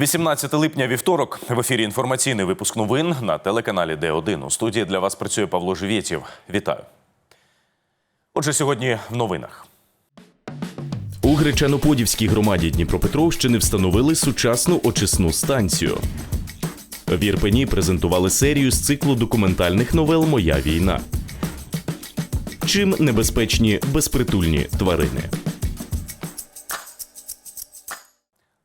18 липня вівторок в ефірі інформаційний випуск новин на телеканалі Д1. У студії для вас працює Павло Живєтєв. Вітаю. Отже, сьогодні в новинах. У Гречаноподівській громаді Дніпропетровщини встановили сучасну очисну станцію. В Ірпені презентували серію з циклу документальних новел Моя війна. Чим небезпечні безпритульні тварини.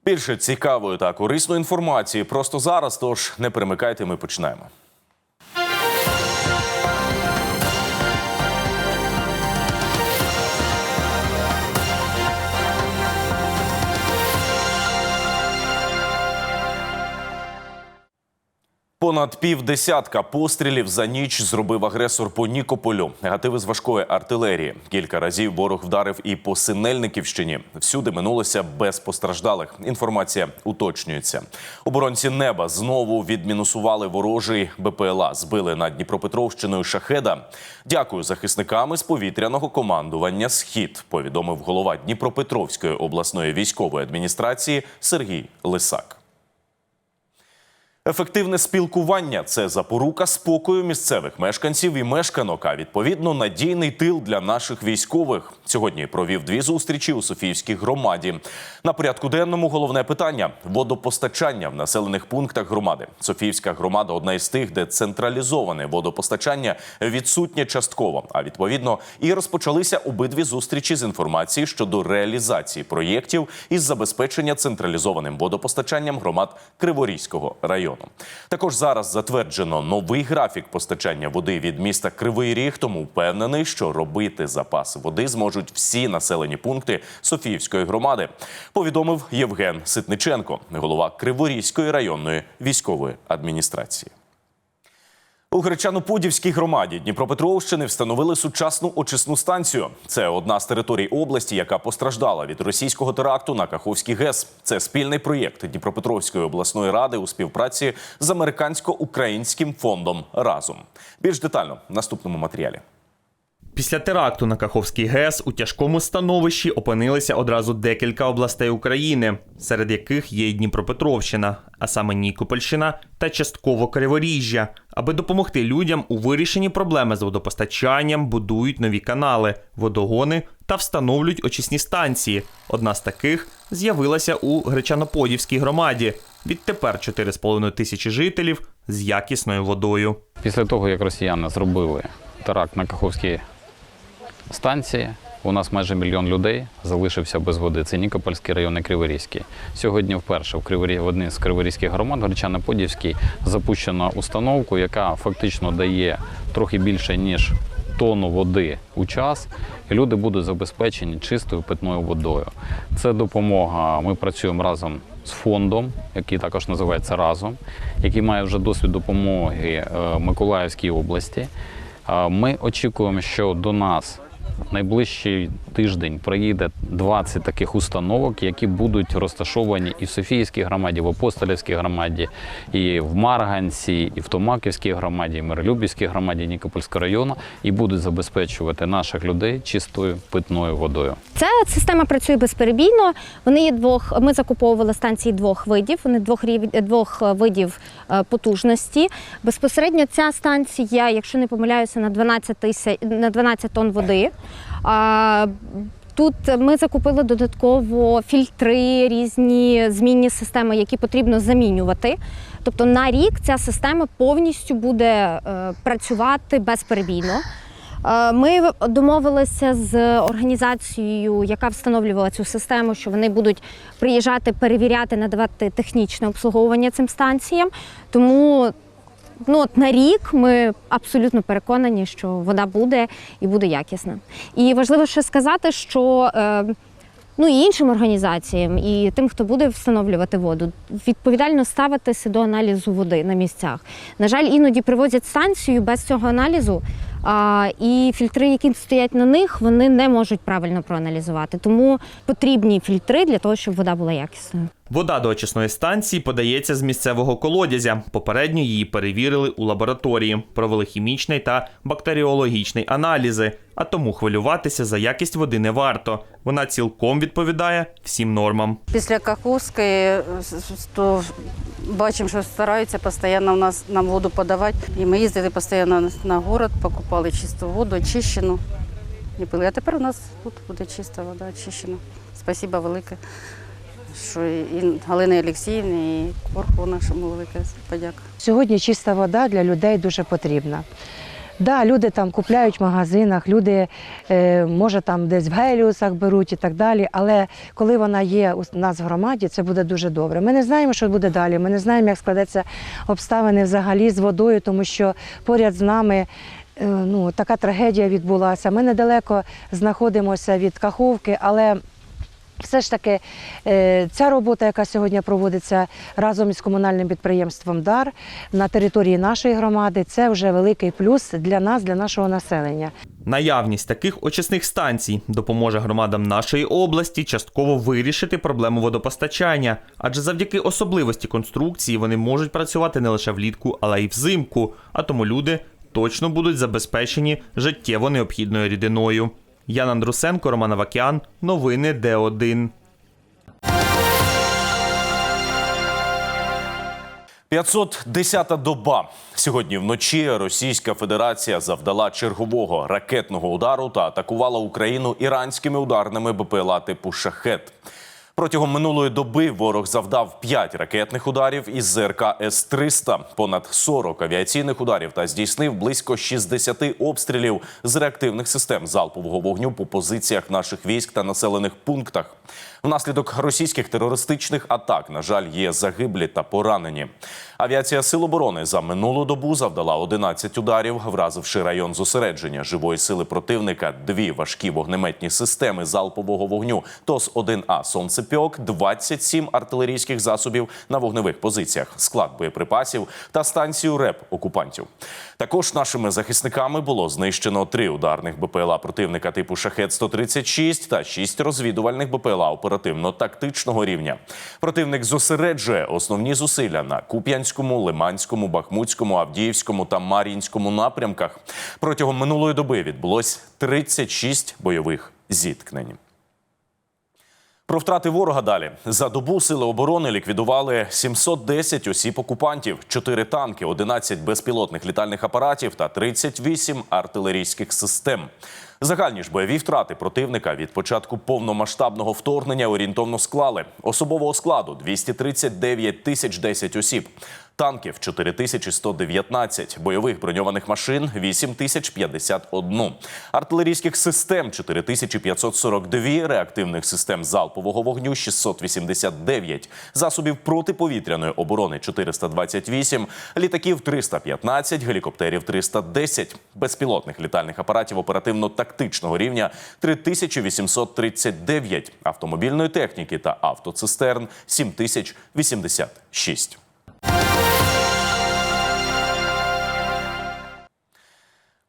Більше цікавої та корисної інформації просто зараз. Тож не перемикайте, ми починаємо. Понад півдесятка пострілів за ніч зробив агресор по Нікополю. Негативи з важкої артилерії. Кілька разів ворог вдарив і по Синельниківщині. Всюди минулося без постраждалих. Інформація уточнюється. Оборонці неба знову відмінусували ворожий БПЛА. Збили над Дніпропетровщиною шахеда. Дякую захисникам із повітряного командування. Схід повідомив голова Дніпропетровської обласної військової адміністрації Сергій Лисак. Ефективне спілкування це запорука спокою місцевих мешканців і мешканок, а відповідно надійний тил для наших військових. Сьогодні провів дві зустрічі у Софіївській громаді. На порядку денному головне питання водопостачання в населених пунктах громади. Софіївська громада одна із тих, де централізоване водопостачання відсутнє частково. А відповідно і розпочалися обидві зустрічі з інформації щодо реалізації проєктів із забезпечення централізованим водопостачанням громад Криворізького району. Також зараз затверджено новий графік постачання води від міста Кривий Ріг, тому впевнений, що робити запаси води зможуть всі населені пункти Софіївської громади. Повідомив Євген Ситниченко, голова Криворізької районної військової адміністрації. У Гречано-Подівській громаді Дніпропетровщини встановили сучасну очисну станцію. Це одна з територій області, яка постраждала від російського теракту на Каховський ГЕС. Це спільний проєкт Дніпропетровської обласної ради у співпраці з американсько-українським фондом разом. Більш детально в наступному матеріалі. Після теракту на Каховський ГЕС у тяжкому становищі опинилися одразу декілька областей України, серед яких є Дніпропетровщина, а саме Нікопольщина та частково Криворіжжя. Аби допомогти людям у вирішенні проблеми з водопостачанням, будують нові канали, водогони та встановлюють очисні станції. Одна з таких з'явилася у Гречаноподівській громаді. Відтепер 4,5 тисячі жителів з якісною водою. Після того, як росіяни зробили теракт на Каховській станції, у нас майже мільйон людей залишився без води. Це Нікопольський район і Криворізький. Сьогодні вперше в Криворі... в одній з криворізьких громад Гречано-Подільській запущено установку, яка фактично дає трохи більше ніж тонну води у час, і люди будуть забезпечені чистою питною водою. Це допомога. Ми працюємо разом з фондом, який також називається Разом, який має вже досвід допомоги е, Миколаївській області. Е, Ми очікуємо, що до нас найближчий тиждень приїде 20 таких установок, які будуть розташовані і в Софіївській громаді, в Апостолівській громаді, і в Марганці, і в Томаківській громаді, і в Миролюбівській громаді Нікопольського району, і будуть забезпечувати наших людей чистою питною водою. Ця система працює безперебійно. Вони є двох. Ми закуповували станції двох видів. Вони двох рів, двох видів е, потужності. Безпосередньо ця станція, якщо не помиляюся, на 12 тисяч на 12 тонн води. Тут ми закупили додатково фільтри, різні змінні системи, які потрібно замінювати. Тобто на рік ця система повністю буде е, працювати безперебійно. Е, Ми домовилися з організацією, яка встановлювала цю систему, що вони будуть приїжджати, перевіряти, надавати технічне обслуговування цим станціям. Тому ну, от на рік ми абсолютно переконані, що вода буде і буде якісна. І важливо ще сказати, що е, ну, і іншим організаціям, і тим, хто буде встановлювати воду, відповідально ставитися до аналізу води на місцях. На жаль, іноді привозять станцію без цього аналізу, а, і фільтри, які стоять на них, вони не можуть правильно проаналізувати. Тому потрібні фільтри для того, щоб вода була якісною. Вода до очисної станції подається з місцевого колодязя. Попередньо її перевірили у лабораторії, провели хімічний та бактеріологічний аналізи. А тому хвилюватися за якість води не варто. Вона цілком відповідає всім нормам. Після Каховської то бачимо, що стараються постійно у нас нам воду подавати. І ми їздили постійно на город, покупали чисту воду, очищену. І пили. А тепер у нас тут буде чиста вода, очищена. Спасибо велике. Що і Галини Олексіївні, і Корху нашому велике подяка. Сьогодні чиста вода для людей дуже потрібна. Да, люди там купляють в магазинах, люди е, може там десь в геліусах беруть і так далі. Але коли вона є у нас в громаді, це буде дуже добре. Ми не знаємо, що буде далі. Ми не знаємо, як складеться обставини взагалі з водою, тому що поряд з нами е, ну, така трагедія відбулася. Ми недалеко знаходимося від Каховки, але все ж таки, е, ця робота, яка сьогодні проводиться разом із комунальним підприємством Дар на території нашої громади, це вже великий плюс для нас, для нашого населення. Наявність таких очисних станцій допоможе громадам нашої області частково вирішити проблему водопостачання, адже завдяки особливості конструкції вони можуть працювати не лише влітку, але й взимку. А тому люди точно будуть забезпечені життєво необхідною рідиною. Ян Андрусенко, Роман Авакян, новини Д1. 510-та доба. Сьогодні вночі Російська Федерація завдала чергового ракетного удару та атакувала Україну іранськими ударними БПЛА типу Шахет. Протягом минулої доби ворог завдав 5 ракетних ударів із ЗРК С-300, понад 40 авіаційних ударів та здійснив близько 60 обстрілів з реактивних систем залпового вогню по позиціях наших військ та населених пунктах. Внаслідок російських терористичних атак, на жаль, є загиблі та поранені. Авіація Сил оборони за минулу добу завдала 11 ударів, вразивши район зосередження живої сили противника, дві важкі вогнеметні системи залпового вогню ТОС-1А «Сонцепьок», 27 артилерійських засобів на вогневих позиціях, склад боєприпасів та станцію РЕП окупантів. Також нашими захисниками було знищено три ударних БПЛА противника типу «Шахет-136» та шість розвідувальних БПЛА оперативно-тактичного рівня. Противник зосереджує основні зусилля на Куп'янському, Лиманському, Бахмутському, Авдіївському та Мар'їнському напрямках. Протягом минулої доби відбулось 36 бойових зіткнень. Про втрати ворога далі за добу сили оборони ліквідували 710 осіб окупантів, 4 танки, 11 безпілотних літальних апаратів та 38 артилерійських систем. Загальні ж бойові втрати противника від початку повномасштабного вторгнення орієнтовно склали. Особового складу 239 тисяч 10 осіб, танків 4119, бойових броньованих машин 8051, артилерійських систем 4542, реактивних систем залпового вогню 689, засобів протиповітряної оборони 428, літаків 315, гелікоптерів 310, безпілотних літальних апаратів оперативно-тактичного рівня 3839, автомобільної техніки та автоцистерн 7086.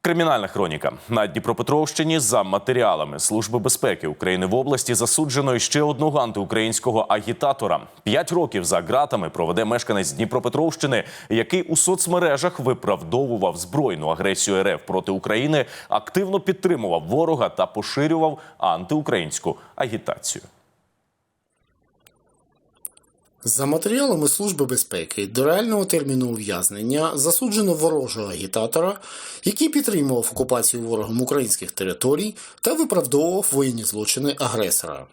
Кримінальна хроніка на Дніпропетровщині за матеріалами Служби безпеки України в області засуджено ще одного антиукраїнського агітатора. П'ять років за ґратами проведе мешканець Дніпропетровщини, який у соцмережах виправдовував збройну агресію РФ проти України, активно підтримував ворога та поширював антиукраїнську агітацію. За матеріалами Служби безпеки до реального терміну ув'язнення засуджено ворожого агітатора, який підтримував окупацію ворогом українських територій та виправдовував воєнні злочини агресора.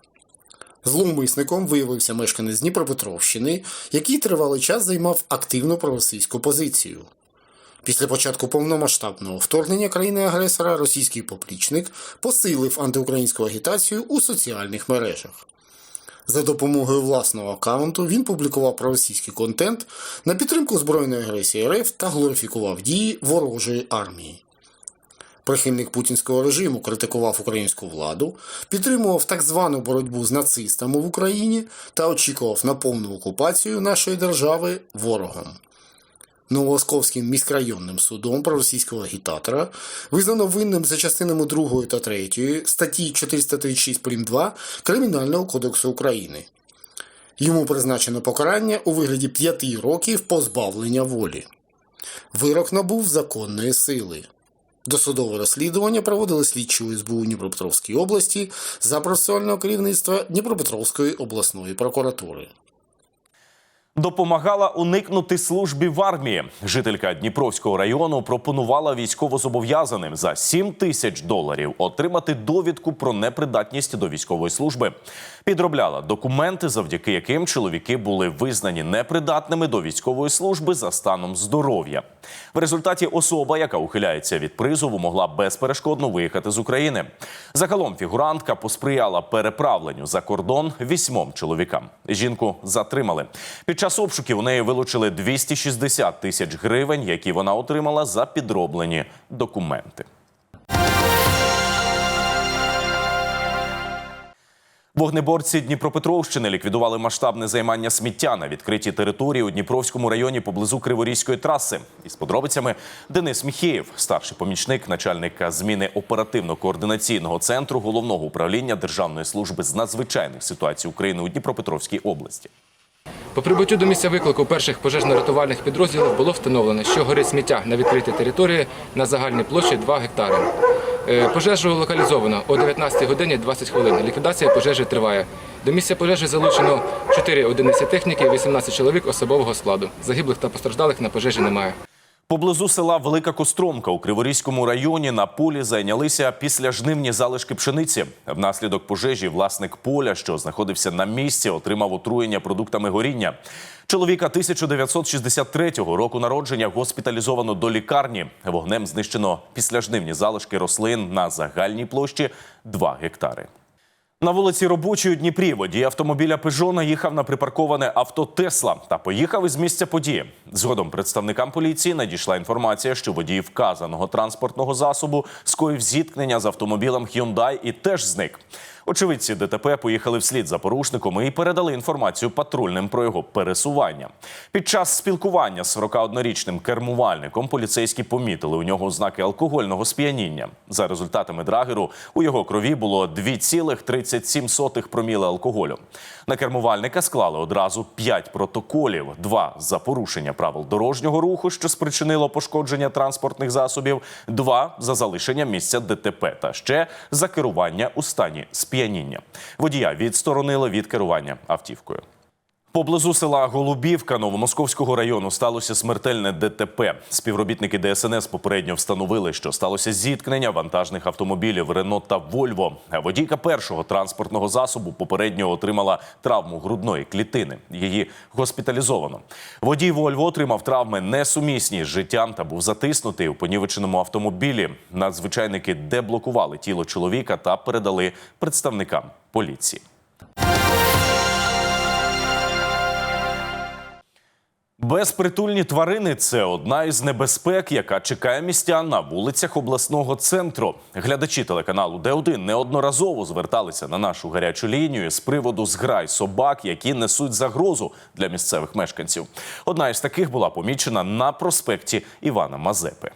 Зловмисником виявився мешканець Дніпропетровщини, який тривалий час займав активну проросійську позицію. Після початку повномасштабного вторгнення країни-агресора російський поплічник посилив антиукраїнську агітацію у соціальних мережах. За допомогою власного аккаунту він публікував проросійський контент на підтримку збройної агресії РФ та глорифікував дії ворожої армії. Прихильник путінського режиму критикував українську владу, підтримував так звану боротьбу з нацистами в Україні та очікував на повну окупацію нашої держави ворогом. Новомосковським міськрайонним судом проросійського агітатора визнано винним за частинами 2 та 3 статті 436 прим. 2 Кримінального кодексу України. Йому призначено покарання у вигляді п'яти років позбавлення волі. Вирок набув законної сили. Досудове розслідування проводили слідчі СБУ Дніпропетровської області за процесуального керівництва Дніпропетровської обласної прокуратури. Допомагала уникнути службі в армії. Жителька Дніпровського району пропонувала військовозобов'язаним за 7 тисяч доларів отримати довідку про непридатність до військової служби. Підробляла документи, завдяки яким чоловіки були визнані непридатними до військової служби за станом здоров'я. В результаті особа, яка ухиляється від призову, могла безперешкодно виїхати з України. Загалом фігурантка посприяла переправленню за кордон вісьмом чоловікам. Жінку затримали. Під час обшуків у неї вилучили 260 тисяч гривень, які вона отримала за підроблені документи. Вогнеборці Дніпропетровщини ліквідували масштабне займання сміття на відкритій території у Дніпровському районі поблизу Криворізької траси. Із подробицями Денис Міхеєв, старший помічник начальника зміни оперативно-координаційного центру головного управління Державної служби з надзвичайних ситуацій України у Дніпропетровській області. По прибуттю до місця виклику перших пожежно-рятувальних підрозділів було встановлено, що горить сміття на відкритій території на загальній площі 2 гектари. Е, Пожежу локалізовано о 19 годині 20 хвилин. Ліквідація пожежі триває. До місця пожежі залучено 4 одиниці техніки, 18 чоловік особового складу. Загиблих та постраждалих на пожежі немає. Поблизу села Велика Костромка у Криворізькому районі на полі зайнялися післяжнивні залишки пшениці. Внаслідок пожежі власник поля, що знаходився на місці, отримав отруєння продуктами горіння. Чоловіка 1963 року народження госпіталізовано до лікарні. Вогнем знищено післяжнивні залишки рослин на загальній площі 2 гектари. На вулиці Робочої Дніпрі водій автомобіля Пежо наїхав на припарковане авто Тесла та поїхав із місця події. Згодом представникам поліції надійшла інформація, що водій вказаного транспортного засобу скоїв зіткнення з автомобілем Hyundai і теж зник. Очевидці ДТП поїхали вслід за порушником і передали інформацію патрульним про його пересування. Під час спілкування з 41-річним кермувальником поліцейські помітили у нього ознаки алкогольного сп'яніння. За результатами драгеру у його крові було 2,37 проміли алкоголю. На кермувальника склали одразу 5 протоколів: два за порушення правил дорожнього руху, що спричинило пошкодження транспортних засобів, два за залишення місця ДТП та ще за керування у стані сп'яніння. Водія відсторонили від керування автівкою. Поблизу села Голубівка Новомосковського району сталося смертельне ДТП. Співробітники ДСНС попередньо встановили, що сталося зіткнення вантажних автомобілів Рено та Вольво. Водійка першого транспортного засобу попередньо отримала травму грудної клітини. Її госпіталізовано. Водій Вольво отримав травми несумісні з життям та був затиснутий у понівеченому автомобілі. Надзвичайники деблокували тіло чоловіка та передали представникам поліції. Безпритульні тварини це одна із небезпек, яка чекає містян на вулицях обласного центру. Глядачі телеканалу Д1 неодноразово зверталися на нашу гарячу лінію з приводу зграй собак, які несуть загрозу для місцевих мешканців. Одна із таких була помічена на проспекті Івана Мазепи.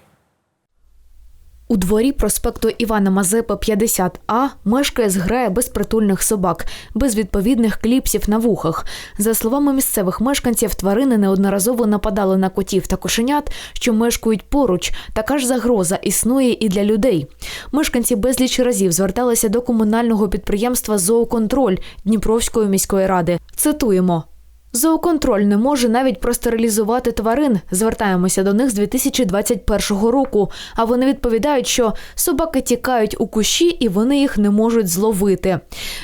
У дворі проспекту Івана Мазепи 50А мешкає зграя безпритульних собак, без відповідних кліпсів на вухах. За словами місцевих мешканців, тварини неодноразово нападали на котів та кошенят, що мешкають поруч. Така ж загроза існує і для людей. Мешканці безліч разів зверталися до комунального підприємства Зооконтроль Дніпровської міської ради. Цитуємо. Зооконтроль не може навіть простерилізувати тварин. Звертаємося до них з 2021 року. А вони відповідають, що собаки тікають у кущі і вони їх не можуть зловити.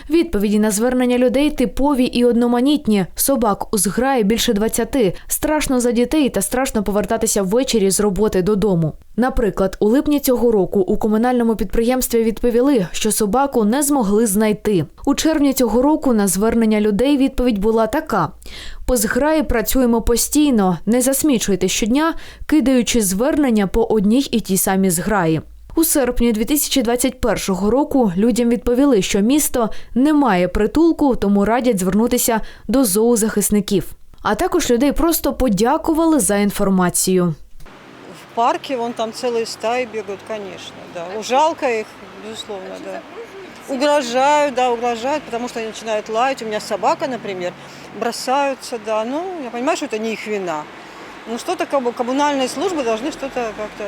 Відповіді на звернення людей типові і одноманітні. Собак у зграї більше 20. Страшно за дітей та страшно повертатися ввечері з роботи додому. Наприклад, у липні цього року у комунальному підприємстві відповіли, що собаку не змогли знайти. У червні цього року на звернення людей відповідь була така: по зграї працюємо постійно, не засмічуйте щодня, кидаючи звернення по одній і тій самій зграї. У серпні 2021 року людям відповіли, що місто не має притулку, тому радять звернутися до зоозахисників. А також людей просто подякували за інформацію. В парке вон там целые стаи бегают, конечно, да. Жалко их, безусловно, да. Угрожают, да, угрожают, потому что они начинают лаять. У меня собака, например, бросаются, да. Ну, я понимаю, что это не их вина. Ну, что-то как бы коммунальные службы должны что-то как-то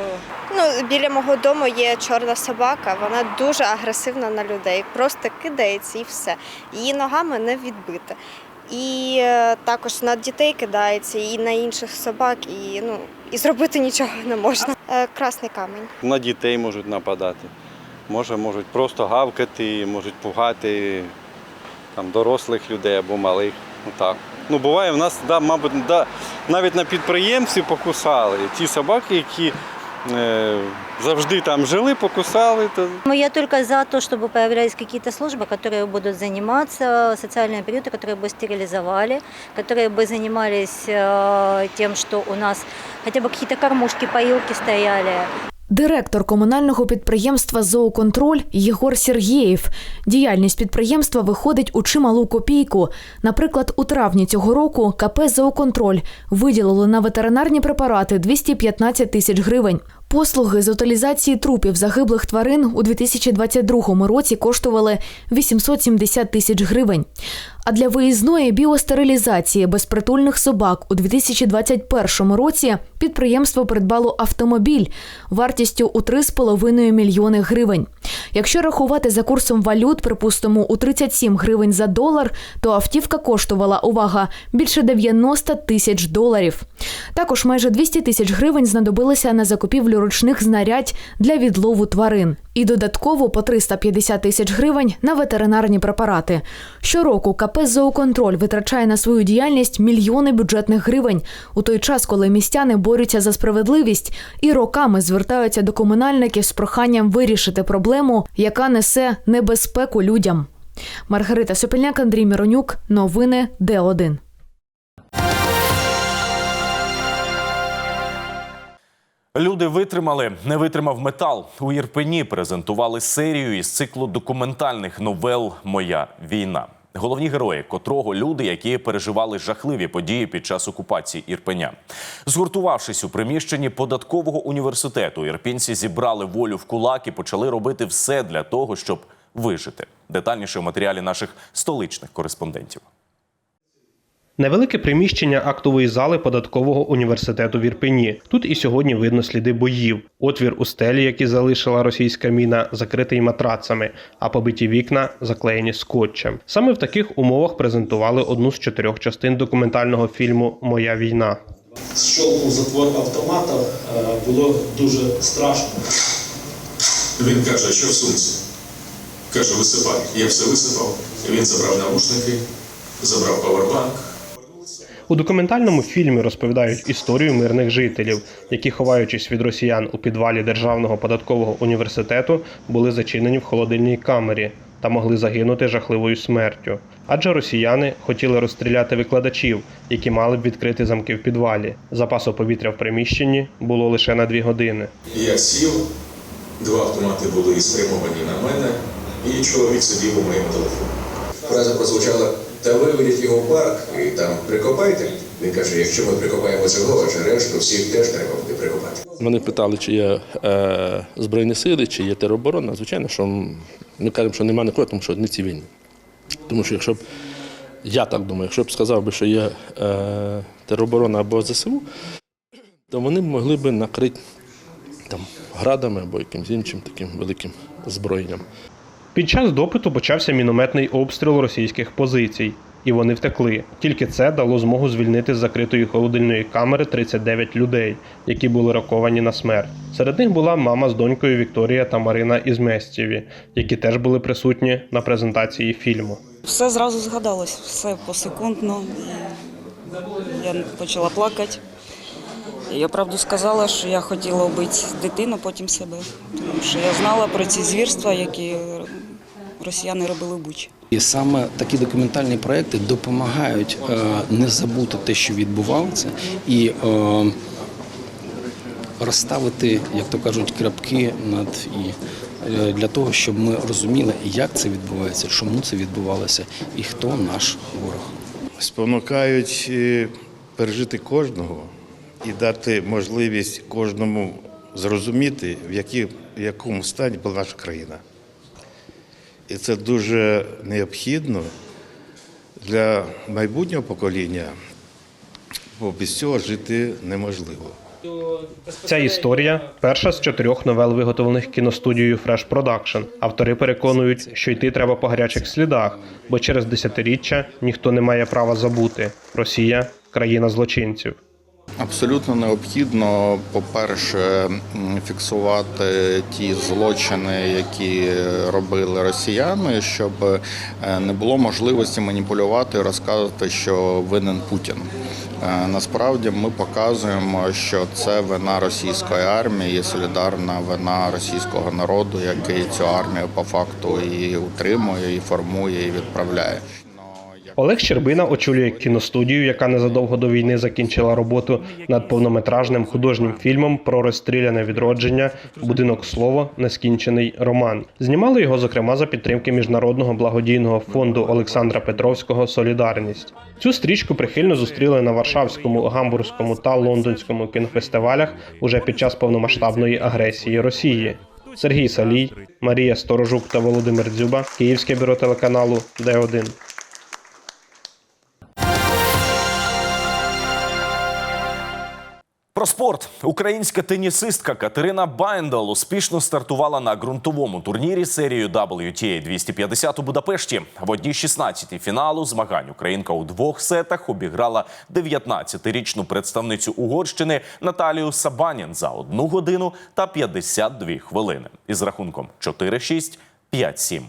Ну, біля мого дому є чорна собака, вона дуже агресивна на людей, просто кидається і все. Її ногами не відбита. І е, також на дітей кидається, і на інших собак, і ну і зробити нічого не можна. Е, Красний камінь. На дітей можуть нападати. Може, можуть просто гавкати, можуть пугати там, дорослих людей або малих. Ну, так. Ну, буває, в нас, да, мабуть, да, навіть на підприємстві покусали. Ті собаки, які е, завжди там жили, покусали. То... Я только за то, чтобы появлялись какие-то службы, которые будут заниматься социальными приюты, которые бы стерилизовали, которые бы занимались э, тем, что у нас хотя бы какие-то кормушки, поилки стояли. Директор комунального підприємства Зооконтроль Єгор Сергєєв. Діяльність підприємства виходить у чималу копійку. Наприклад, у травні цього року КП Зооконтроль виділило на ветеринарні препарати 215 тисяч гривень. Послуги з утилізації трупів загиблих тварин у 2022 році коштували 870 тисяч гривень. А для виїзної біостерилізації безпритульних собак у 2021 році підприємство придбало автомобіль вартістю у 3,5 мільйони гривень. Якщо рахувати за курсом валют, припустимо, у 37 гривень за долар, то автівка коштувала увага більше 90 тисяч доларів. Також майже 200 тисяч гривень знадобилися на закупівлю ручних знарядь для відлову тварин. І додатково по 350 тисяч гривень на ветеринарні препарати. Щороку КП «Зооконтроль» витрачає на свою діяльність мільйони бюджетних гривень у той час, коли містяни борються за справедливість і роками звертаються до комунальників з проханням вирішити проблему, яка несе небезпеку людям. Маргарита Сопільняк, Андрій Міронюк. Новини Д1. Люди витримали, не витримав метал. У Ірпені презентували серію із циклу документальних новел Моя війна. Головні герої, котрого люди, які переживали жахливі події під час окупації Ірпеня. Згуртувавшись у приміщенні податкового університету, ірпінці зібрали волю в кулак і почали робити все для того, щоб вижити. Детальніше в матеріалі наших столичних кореспондентів. Невелике приміщення актової зали податкового університету в Ірпені. Тут і сьогодні видно сліди боїв. Отвір у стелі, який залишила російська міна, закритий матрацами, а побиті вікна заклеєні скотчем. Саме в таких умовах презентували одну з чотирьох частин документального фільму Моя війна. Щолкнув затвор автомата, е, було дуже страшно. Він каже, що в сумці? Каже, висипай. Я все висипав. Він забрав навушники, забрав павербанк. У документальному фільмі розповідають історію мирних жителів, які, ховаючись від росіян у підвалі Державного податкового університету, були зачинені в холодильній камері та могли загинути жахливою смертю. Адже росіяни хотіли розстріляти викладачів, які мали б відкрити замки в підвалі. Запасу повітря в приміщенні було лише на дві години. Я сів, два автомати були спрямовані на мене, і чоловік сидів у моєму телефоні. Фраза прозвучала, та виведіть його в парк і там прикопайте. Він каже, якщо ми прикопаємо цього, аж решту всіх теж треба буде прикопати. Мене питали, чи є е, Збройні сили, чи є тероборона. Звичайно, що ми кажемо, що немає нікого, тому що не цивільні. Тому що якщо б, я так думаю, якщо б сказав би, що є е, тероборона або ЗСУ, то вони б могли б накрити там, градами або якимось іншим таким великим зброєнням. Під час допиту почався мінометний обстріл російських позицій, і вони втекли. Тільки це дало змогу звільнити з закритої холодильної камери 39 людей, які були роковані на смерть. Серед них була мама з донькою Вікторія та Марина Ізместєві, які теж були присутні на презентації фільму. все зразу згадалось, все посекундно. Я почала плакати. Я правду сказала, що я хотіла вбити дитину, потім себе. Тому що я знала про ці звірства, які росіяни робили в Бучі. І саме такі документальні проекти допомагають е, не забути те, що відбувалося, і е, розставити, як то кажуть, крапки над і е, для того, щоб ми розуміли, як це відбувається, чому це відбувалося, і хто наш ворог. спонукають пережити кожного і дати можливість кожному зрозуміти, в які- в якому стані була наша країна. І це дуже необхідно для майбутнього покоління, бо без цього жити неможливо. Ця історія перша з чотирьох новел, виготовлених кіностудією Fresh Production. Автори переконують, що йти треба по гарячих слідах, бо через десятиріччя ніхто не має права забути. Росія країна злочинців. Абсолютно необхідно, по-перше, фіксувати ті злочини, які робили росіяни, щоб е, не було можливості маніпулювати і розказувати, що винен Путін. Е, Насправді ми показуємо, що це вина російської армії, солідарна вина російського народу, який цю армію по факту і утримує, і формує, і відправляє. Олег Щербина очолює кіностудію, яка незадовго до війни закінчила роботу над повнометражним художнім фільмом про розстріляне відродження Будинок слова нескінчений роман. Знімали його, зокрема, за підтримки міжнародного благодійного фонду Олександра Петровського Солідарність. Цю стрічку прихильно зустріли на Варшавському, Гамбурзькому та Лондонському кінофестивалях уже під час повномасштабної агресії Росії. Сергій Салій, Марія Сторожук та Володимир Дзюба, Київське бюро телеканалу Д1. Про спорт українська тенісистка Катерина Байндал успішно стартувала на ґрунтовому турнірі серію WTA 250 у Будапешті. В одній 16 фіналу змагань Українка у двох сетах обіграла 19-річну представницю Угорщини Наталію Сабанін за 1 годину та 52 хвилини із рахунком 4-6, 5-7.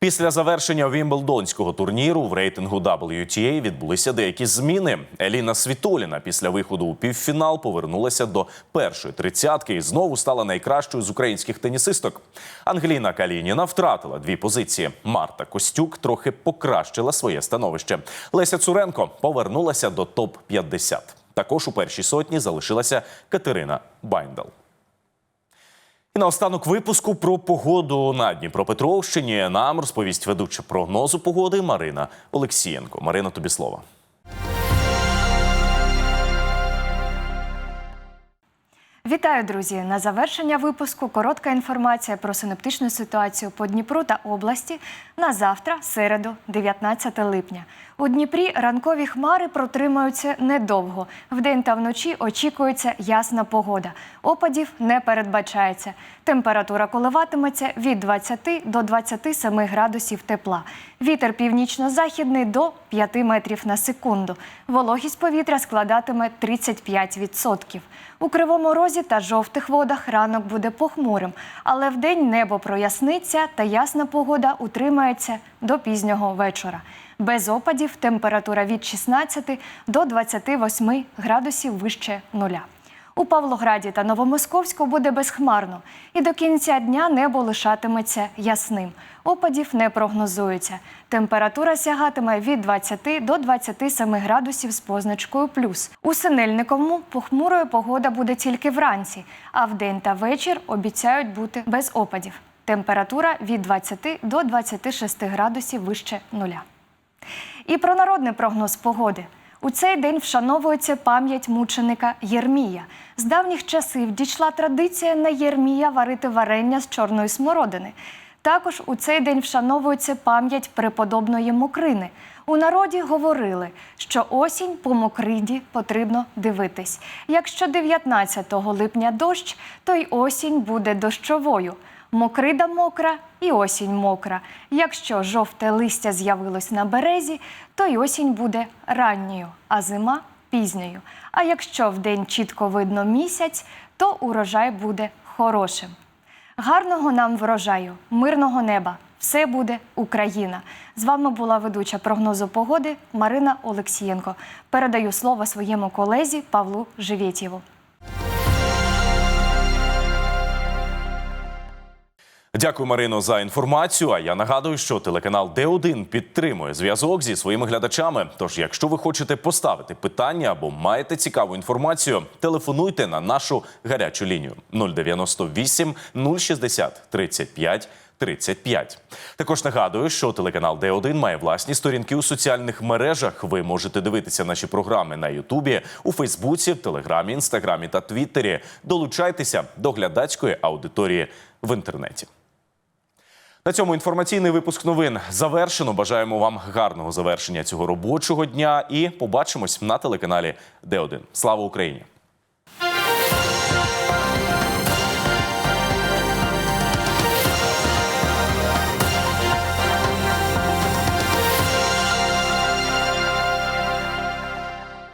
Після завершення Вімблдонського турніру в рейтингу WTA відбулися деякі зміни. Еліна Світоліна після виходу у півфінал повернулася до першої тридцятки і знову стала найкращою з українських тенісисток. Ангеліна Калініна втратила дві позиції. Марта Костюк трохи покращила своє становище. Леся Цуренко повернулася до топ 50 Також у першій сотні залишилася Катерина Байндал. І наостанок випуску про погоду на Дніпропетровщині нам розповість ведуча прогнозу погоди Марина Олексієнко. Марина, тобі слово. Вітаю, друзі! На завершення випуску коротка інформація про синоптичну ситуацію по Дніпру та області на завтра, середу, 19 липня. У Дніпрі ранкові хмари протримаються недовго. Вдень та вночі очікується ясна погода. Опадів не передбачається. Температура коливатиметься від 20 до 27 градусів тепла. Вітер північно-західний до 5 метрів на секунду. Вологість повітря складатиме 35%. У Кривому Розі та жовтих водах ранок буде похмурим, але вдень небо проясниться та ясна погода утримається до пізнього вечора. Без опадів температура від 16 до 28 градусів вище нуля. У Павлограді та Новомосковську буде безхмарно, і до кінця дня небо лишатиметься ясним. Опадів не прогнозується. Температура сягатиме від 20 до 27 градусів з позначкою плюс. У Синельниковому похмурою погода буде тільки вранці, а вдень та вечір обіцяють бути без опадів. Температура від 20 до 26 градусів вище нуля. І про народний прогноз погоди. У цей день вшановується пам'ять мученика Єрмія. З давніх часів дійшла традиція на Єрмія варити варення з чорної смородини. Також у цей день вшановується пам'ять преподобної Мокрини. У народі говорили, що осінь по Мокриді потрібно дивитись. Якщо 19 липня дощ, то й осінь буде дощовою. Мокрида мокра і осінь мокра. Якщо жовте листя з'явилось на березі, то й осінь буде ранньою, а зима пізньою. А якщо вдень чітко видно місяць, то урожай буде хорошим. Гарного нам врожаю, мирного неба! Все буде Україна. З вами була ведуча прогнозу погоди Марина Олексієнко. Передаю слово своєму колезі Павлу Живєтєву. Дякую, Марино, за інформацію. А я нагадую, що телеканал Д1 підтримує зв'язок зі своїми глядачами. Тож, якщо ви хочете поставити питання або маєте цікаву інформацію, телефонуйте на нашу гарячу лінію 098 060 35 35. Також нагадую, що телеканал Д1 має власні сторінки у соціальних мережах. Ви можете дивитися наші програми на Ютубі, у Фейсбуці, в Телеграмі, Інстаграмі та Твіттері. Долучайтеся до глядацької аудиторії в інтернеті. На цьому інформаційний випуск новин завершено. Бажаємо вам гарного завершення цього робочого дня і побачимось на телеканалі Д1. Слава Україні!